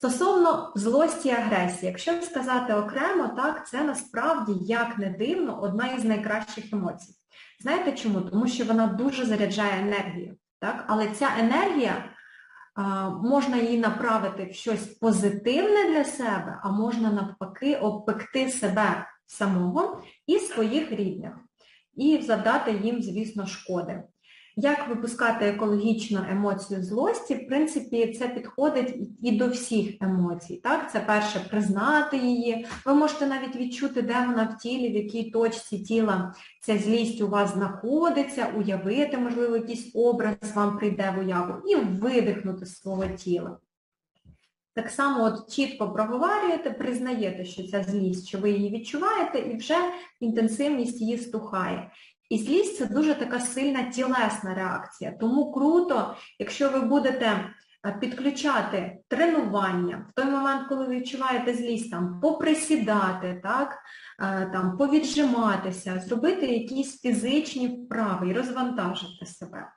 Стосовно злості і агресії, якщо сказати окремо, так, це насправді, як не дивно, одна із найкращих емоцій. Знаєте чому? Тому що вона дуже заряджає енергію. Так? Але ця енергія, а, можна її направити в щось позитивне для себе, а можна навпаки обпекти себе самого і своїх рідних, і завдати їм, звісно, шкоди. Як випускати екологічну емоцію злості, в принципі, це підходить і до всіх емоцій. Так? Це перше признати її. Ви можете навіть відчути, де вона в тілі, в якій точці тіла ця злість у вас знаходиться, уявити, можливо, якийсь образ вам прийде в уяву, і видихнути з свого тіла. Так само от чітко проговорюєте, признаєте, що ця злість, що ви її відчуваєте, і вже інтенсивність її стухає. І злість це дуже така сильна тілесна реакція. Тому круто, якщо ви будете е, підключати тренування в той момент, коли ви відчуваєте злість, там, поприсідати, так, е, там, повіджиматися, зробити якісь фізичні вправи і розвантажити себе.